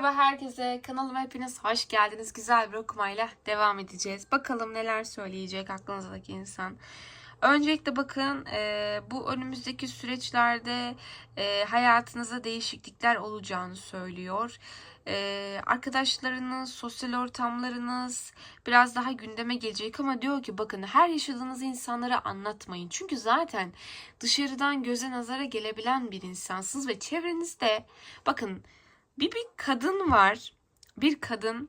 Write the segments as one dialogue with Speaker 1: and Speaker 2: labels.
Speaker 1: Merhaba herkese. Kanalıma hepiniz hoş geldiniz. Güzel bir okumayla devam edeceğiz. Bakalım neler söyleyecek aklınızdaki insan. Öncelikle bakın e, bu önümüzdeki süreçlerde e, hayatınızda değişiklikler olacağını söylüyor. E, arkadaşlarınız, sosyal ortamlarınız biraz daha gündeme gelecek ama diyor ki bakın her yaşadığınız insanlara anlatmayın. Çünkü zaten dışarıdan göze nazara gelebilen bir insansınız ve çevrenizde bakın bir bir kadın var. Bir kadın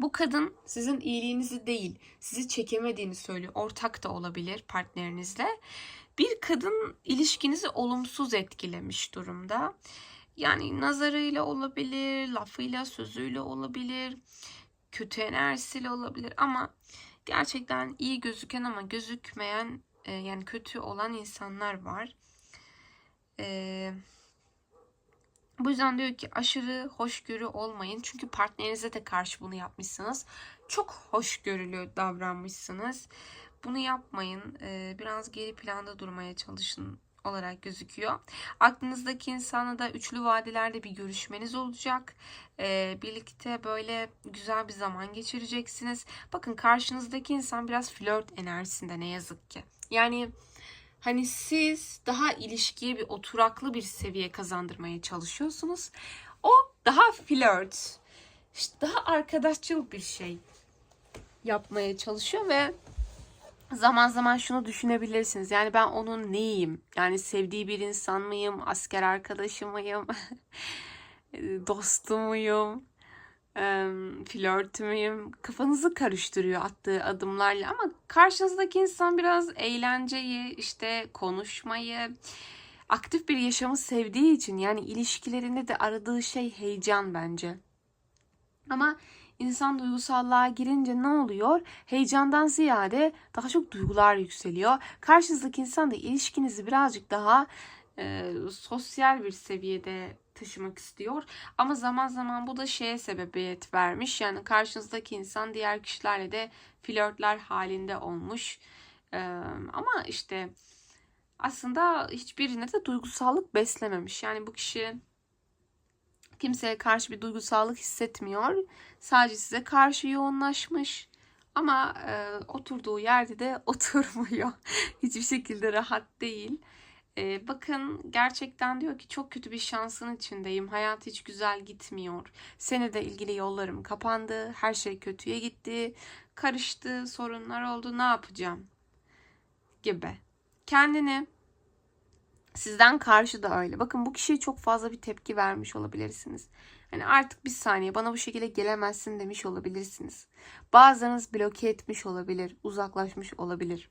Speaker 1: bu kadın sizin iyiliğinizi değil, sizi çekemediğini söylüyor. Ortak da olabilir partnerinizle. Bir kadın ilişkinizi olumsuz etkilemiş durumda. Yani nazarıyla olabilir, lafıyla, sözüyle olabilir, kötü enerjisiyle olabilir ama gerçekten iyi gözüken ama gözükmeyen e, yani kötü olan insanlar var. Eee bu yüzden diyor ki aşırı hoşgörü olmayın. Çünkü partnerinize de karşı bunu yapmışsınız. Çok hoşgörülü davranmışsınız. Bunu yapmayın. Ee, biraz geri planda durmaya çalışın olarak gözüküyor. Aklınızdaki insanla da üçlü vadelerde bir görüşmeniz olacak. Ee, birlikte böyle güzel bir zaman geçireceksiniz. Bakın karşınızdaki insan biraz flört enerjisinde ne yazık ki. Yani Hani siz daha ilişkiye bir oturaklı bir seviye kazandırmaya çalışıyorsunuz. O daha flört, işte daha arkadaşçıl bir şey yapmaya çalışıyor ve zaman zaman şunu düşünebilirsiniz. Yani ben onun neyim? Yani sevdiği bir insan mıyım? Asker arkadaşı mıyım? Dostu muyum? Flört müyüm? Kafanızı karıştırıyor attığı adımlarla ama karşınızdaki insan biraz eğlenceyi, işte konuşmayı, aktif bir yaşamı sevdiği için yani ilişkilerinde de aradığı şey heyecan bence. Ama insan duygusallığa girince ne oluyor? Heyecandan ziyade daha çok duygular yükseliyor. Karşınızdaki insan da ilişkinizi birazcık daha e, sosyal bir seviyede taşımak istiyor. Ama zaman zaman bu da şeye sebebiyet vermiş. Yani karşınızdaki insan diğer kişilerle de flörtler halinde olmuş. Ee, ama işte aslında hiçbirine de duygusallık beslememiş. Yani bu kişi kimseye karşı bir duygusallık hissetmiyor. Sadece size karşı yoğunlaşmış. Ama e, oturduğu yerde de oturmuyor. Hiçbir şekilde rahat değil. Ee, bakın gerçekten diyor ki çok kötü bir şansın içindeyim. Hayat hiç güzel gitmiyor. Seni de ilgili yollarım kapandı. Her şey kötüye gitti. Karıştı, sorunlar oldu. Ne yapacağım? Gibi. Kendini sizden karşı da öyle. Bakın bu kişiye çok fazla bir tepki vermiş olabilirsiniz. Hani artık bir saniye bana bu şekilde gelemezsin demiş olabilirsiniz. Bazılarınız bloke etmiş olabilir, uzaklaşmış olabilir.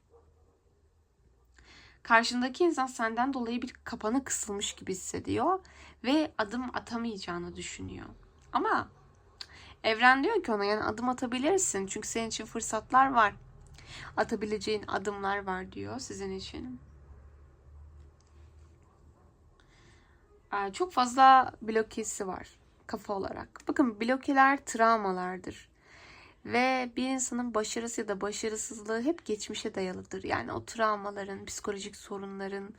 Speaker 1: Karşındaki insan senden dolayı bir kapanı kısılmış gibi hissediyor ve adım atamayacağını düşünüyor. Ama evren diyor ki ona yani adım atabilirsin çünkü senin için fırsatlar var. Atabileceğin adımlar var diyor sizin için. Ee, çok fazla blokesi var kafa olarak. Bakın blokeler travmalardır. Ve bir insanın başarısı ya da başarısızlığı hep geçmişe dayalıdır. Yani o travmaların, psikolojik sorunların.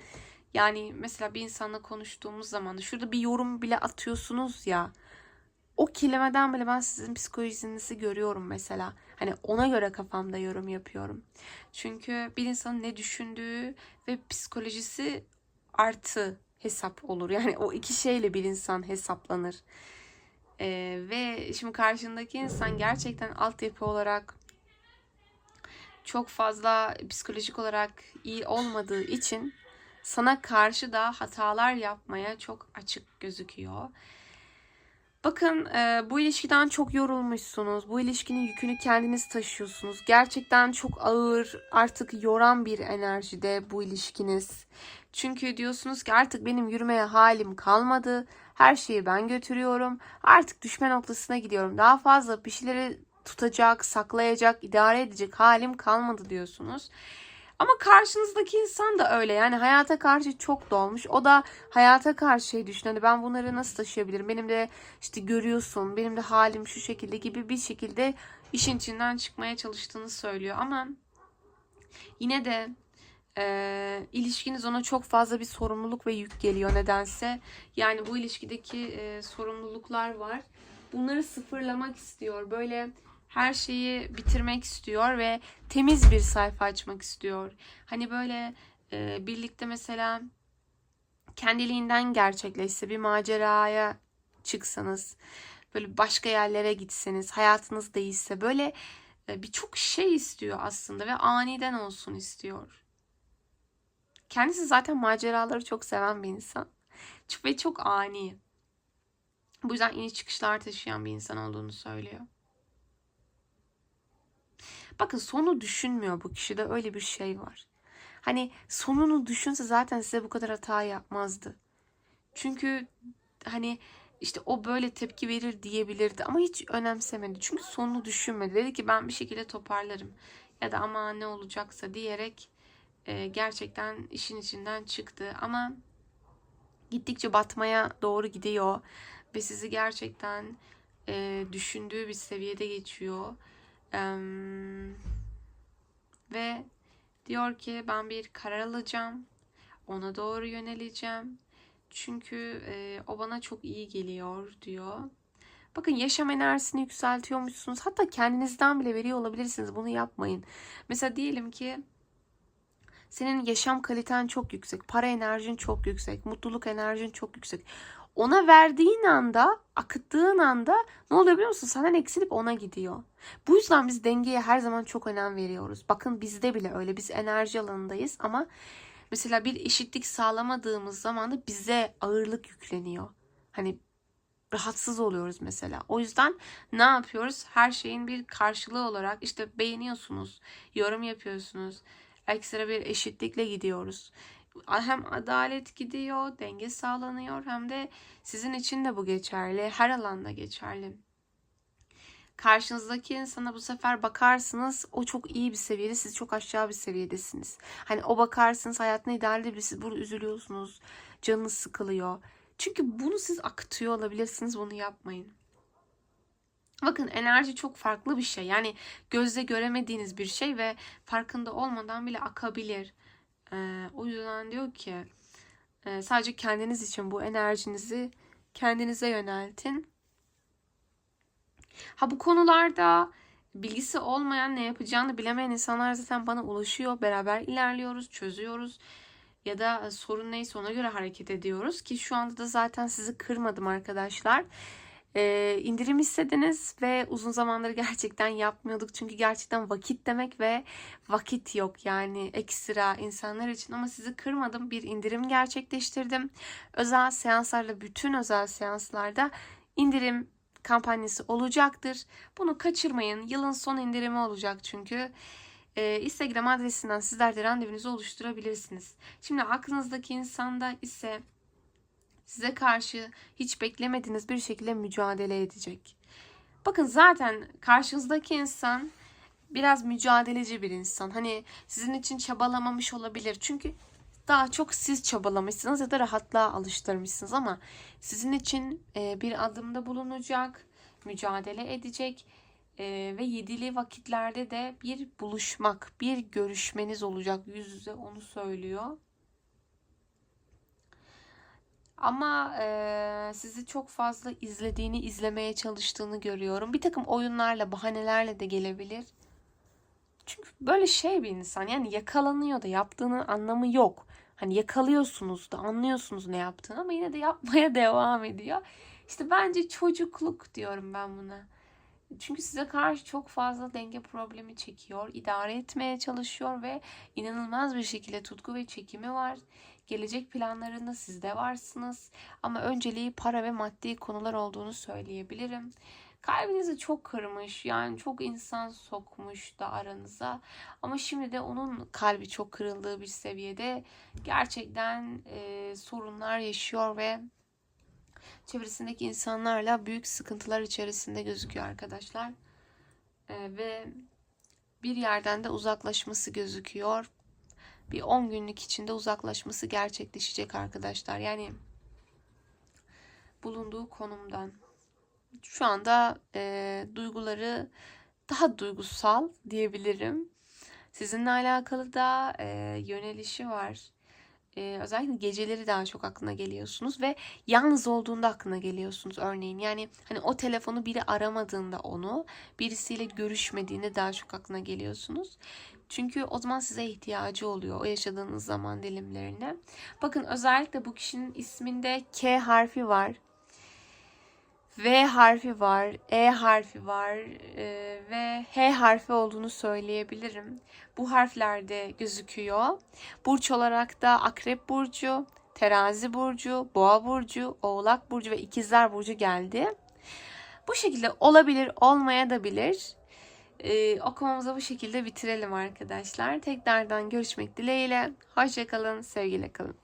Speaker 1: Yani mesela bir insanla konuştuğumuz zaman şurada bir yorum bile atıyorsunuz ya. O kelimeden bile ben sizin psikolojinizi görüyorum mesela. Hani ona göre kafamda yorum yapıyorum. Çünkü bir insanın ne düşündüğü ve psikolojisi artı hesap olur. Yani o iki şeyle bir insan hesaplanır. Ee, ve şimdi karşındaki insan gerçekten altyapı olarak çok fazla psikolojik olarak iyi olmadığı için sana karşı da hatalar yapmaya çok açık gözüküyor. Bakın e, bu ilişkiden çok yorulmuşsunuz. Bu ilişkinin yükünü kendiniz taşıyorsunuz. Gerçekten çok ağır, artık yoran bir enerjide bu ilişkiniz. Çünkü diyorsunuz ki artık benim yürümeye halim kalmadı. Her şeyi ben götürüyorum. Artık düşme noktasına gidiyorum. Daha fazla bir şeyleri tutacak, saklayacak, idare edecek halim kalmadı diyorsunuz. Ama karşınızdaki insan da öyle. Yani hayata karşı çok dolmuş. O da hayata karşı şey düşünüyor. Hani ben bunları nasıl taşıyabilirim? Benim de işte görüyorsun. Benim de halim şu şekilde gibi bir şekilde işin içinden çıkmaya çalıştığını söylüyor. Ama yine de e, ilişkiniz ona çok fazla bir sorumluluk ve yük geliyor nedense. Yani bu ilişkideki e, sorumluluklar var. Bunları sıfırlamak istiyor. Böyle her şeyi bitirmek istiyor ve temiz bir sayfa açmak istiyor. Hani böyle e, birlikte mesela kendiliğinden gerçekleşse bir maceraya çıksanız, böyle başka yerlere gitseniz, hayatınız değişse böyle birçok şey istiyor aslında ve aniden olsun istiyor. Kendisi zaten maceraları çok seven bir insan. Ve çok ani. Bu yüzden iniş çıkışlar taşıyan bir insan olduğunu söylüyor. Bakın sonu düşünmüyor bu kişide öyle bir şey var. Hani sonunu düşünse zaten size bu kadar hata yapmazdı. Çünkü hani işte o böyle tepki verir diyebilirdi ama hiç önemsemedi. Çünkü sonunu düşünmedi. Dedi ki ben bir şekilde toparlarım ya da ama ne olacaksa diyerek e, gerçekten işin içinden çıktı. Ama gittikçe batmaya doğru gidiyor ve sizi gerçekten e, düşündüğü bir seviyede geçiyor. Em, ve diyor ki ben bir karar alacağım. Ona doğru yöneleceğim. Çünkü e, o bana çok iyi geliyor diyor. Bakın yaşam enerjisini yükseltiyormuşsunuz. Hatta kendinizden bile veriyor olabilirsiniz. Bunu yapmayın. Mesela diyelim ki senin yaşam kaliten çok yüksek, para enerjin çok yüksek, mutluluk enerjin çok yüksek. Ona verdiğin anda, akıttığın anda ne oluyor biliyor musun? Senden eksilip ona gidiyor. Bu yüzden biz dengeye her zaman çok önem veriyoruz. Bakın bizde bile öyle. Biz enerji alanındayız ama mesela bir eşitlik sağlamadığımız zaman da bize ağırlık yükleniyor. Hani rahatsız oluyoruz mesela. O yüzden ne yapıyoruz? Her şeyin bir karşılığı olarak işte beğeniyorsunuz, yorum yapıyorsunuz. Ekstra bir eşitlikle gidiyoruz. Hem adalet gidiyor, denge sağlanıyor hem de sizin için de bu geçerli. Her alanda geçerli. Karşınızdaki insana bu sefer bakarsınız o çok iyi bir seviyede siz çok aşağı bir seviyedesiniz. Hani o bakarsınız hayatına idealde biri siz burada üzülüyorsunuz. Canınız sıkılıyor. Çünkü bunu siz akıtıyor olabilirsiniz. Bunu yapmayın. Bakın enerji çok farklı bir şey. Yani gözle göremediğiniz bir şey ve farkında olmadan bile akabilir. Ee, o yüzden diyor ki e, sadece kendiniz için bu enerjinizi kendinize yöneltin. Ha bu konularda bilgisi olmayan ne yapacağını bilemeyen insanlar zaten bana ulaşıyor. Beraber ilerliyoruz, çözüyoruz. Ya da sorun neyse ona göre hareket ediyoruz ki şu anda da zaten sizi kırmadım arkadaşlar. Ee, indirim istediniz ve uzun zamandır gerçekten yapmıyorduk. Çünkü gerçekten vakit demek ve vakit yok yani ekstra insanlar için. Ama sizi kırmadım. Bir indirim gerçekleştirdim. Özel seanslarla bütün özel seanslarda indirim kampanyası olacaktır. Bunu kaçırmayın. Yılın son indirimi olacak çünkü. Instagram adresinden sizler de randevunuzu oluşturabilirsiniz. Şimdi aklınızdaki insanda ise size karşı hiç beklemediğiniz bir şekilde mücadele edecek. Bakın zaten karşınızdaki insan biraz mücadeleci bir insan. Hani sizin için çabalamamış olabilir. Çünkü daha çok siz çabalamışsınız ya da rahatlığa alıştırmışsınız ama sizin için e, bir adımda bulunacak, mücadele edecek e, ve yedili vakitlerde de bir buluşmak, bir görüşmeniz olacak yüz yüze onu söylüyor. Ama e, sizi çok fazla izlediğini, izlemeye çalıştığını görüyorum. Bir takım oyunlarla, bahanelerle de gelebilir. Çünkü böyle şey bir insan yani yakalanıyor da yaptığının anlamı yok. Hani yakalıyorsunuz da anlıyorsunuz ne yaptığını ama yine de yapmaya devam ediyor. İşte bence çocukluk diyorum ben buna. Çünkü size karşı çok fazla denge problemi çekiyor, idare etmeye çalışıyor ve inanılmaz bir şekilde tutku ve çekimi var. Gelecek planlarında siz de varsınız ama önceliği para ve maddi konular olduğunu söyleyebilirim. Kalbinizi çok kırmış yani çok insan sokmuş da aranıza ama şimdi de onun kalbi çok kırıldığı bir seviyede gerçekten e, sorunlar yaşıyor ve çevresindeki insanlarla büyük sıkıntılar içerisinde gözüküyor arkadaşlar. E, ve bir yerden de uzaklaşması gözüküyor. Bir 10 günlük içinde uzaklaşması gerçekleşecek arkadaşlar. Yani bulunduğu konumdan. Şu anda e, duyguları daha duygusal diyebilirim. Sizinle alakalı da e, yönelişi var. E, özellikle geceleri daha çok aklına geliyorsunuz ve yalnız olduğunda aklına geliyorsunuz örneğin. Yani hani o telefonu biri aramadığında onu, birisiyle görüşmediğinde daha çok aklına geliyorsunuz. Çünkü o zaman size ihtiyacı oluyor o yaşadığınız zaman dilimlerine. Bakın özellikle bu kişinin isminde K harfi var. V harfi var, E harfi var e, ve H harfi olduğunu söyleyebilirim. Bu harflerde gözüküyor. Burç olarak da Akrep Burcu, Terazi Burcu, Boğa Burcu, Oğlak Burcu ve İkizler Burcu geldi. Bu şekilde olabilir, olmaya da bilir. Ee, okumamızı bu şekilde bitirelim arkadaşlar. Tekrardan görüşmek dileğiyle. Hoşçakalın, sevgiyle kalın.